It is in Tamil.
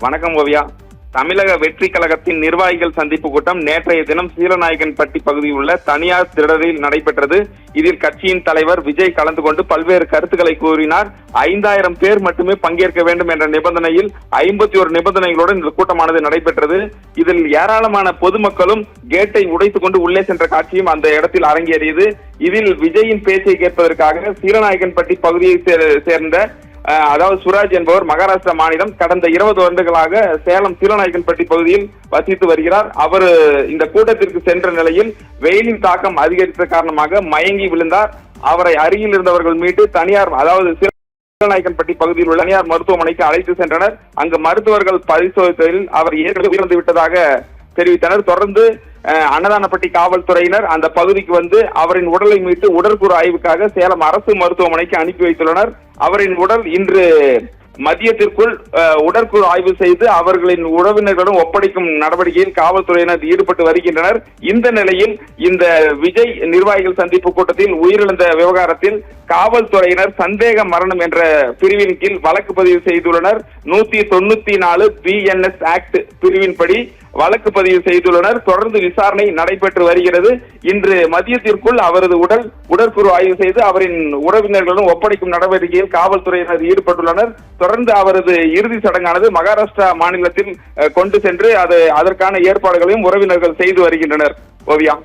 வணக்கம் ஓவியா. தமிழக வெற்றி கழகத்தின் நிர்வாகிகள் சந்திப்பு கூட்டம் நேற்றைய தினம் சீலநாயகன்பட்டி பகுதியில் உள்ள தனியார் திடலில் நடைபெற்றது. இதில் கட்சியின் தலைவர் விஜய் கலந்து கொண்டு பல்வேறு கருத்துக்களை கூறினார். ஐந்தாயிரம் பேர் மட்டுமே பங்கேற்க வேண்டும் என்ற நிபந்தனையில் ஐம்பத்தி ஒரு நிபந்தனைகளுடன் இந்த கூட்டமானது நடைபெற்றது. இதில் ஏராளமான பொதுமக்களும் கேட்டை உடைத்துக் கொண்டு உள்ளே சென்ற காட்சியும் அந்த இடத்தில் அரங்கேறியது. இதில் விஜயின் பேச்சை கேட்பதற்காக சீலநாயகன்பட்டி பகுதியை சேர்ந்த அதாவது சுராஜ் என்பவர் மகாராஷ்டிரா மாநிலம் கடந்த இருபது வருடங்களாக சேலம் திருநாயக்கன்பட்டி பகுதியில் வசித்து வருகிறார். அவர் இந்த கூட்டத்திற்கு சென்ற நிலையில் வெயிலின் தாக்கம் அதிகரித்த காரணமாக மயங்கி விழுந்தார். அவரை அருகில் இருந்தவர்கள் மீட்டு தனியார் அதாவது திருநாயக்கன்பட்டி பகுதியில் உள்ள தனியார் மருத்துவமனைக்கு அழைத்து சென்றனர். அங்கு மருத்துவர்கள் பரிசோதித்ததில் அவர் ஏற்கனவே உயிரிழந்து விட்டதாக தெரிவித்தனர். தொடர்ந்து அன்னதானப்பட்டி காவல்துறையினர் அந்த பகுதிக்கு வந்து அவரின் உடலை மீட்டு உடற்கூறு ஆய்வுக்காக சேலம் அரசு மருத்துவமனைக்கு அனுப்பி வைத்துள்ளனர். அவரின் உடல் இன்று மதியத்திற்குள் உடற்குழு ஆய்வு செய்து அவர்களின் உறவினர்களிடம் ஒப்படைக்கும் நடவடிக்கையில் காவல்துறையினர் ஈடுபட்டு வருகின்றனர். இந்த நிலையில் இந்த விஜய் நிர்வாகிகள் சந்திப்பு கூட்டத்தில் உயிரிழந்த விவகாரத்தில் காவல்துறையினர் சந்தேக மரணம் என்ற பிரிவின் கீழ் வழக்கு பதிவு செய்துள்ளனர். நூத்தி தொண்ணூத்தி நாலு பிஎன்எஸ் ஆக்ட் பிரிவின்படி வழக்கு பதிவு செய்துள்ளனர். தொடர்ந்து விசாரணை நடைபெற்று வருகிறது. இன்று மதியத்திற்குள் அவரது உடல் உடற்குறு ஆய்வு செய்து அவரின் உறவினர்களுடன் ஒப்படைக்கும் நடவடிக்கையில் காவல்துறையினர் ஈடுபட்டுள்ளனர். தொடர்ந்து அவரது இறுதி சடங்கானது மகாராஷ்டிரா மாநிலத்தில் கொண்டு சென்று அது அதற்கான ஏற்பாடுகளையும் உறவினர்கள் செய்து வருகின்றனர். ஓவியா.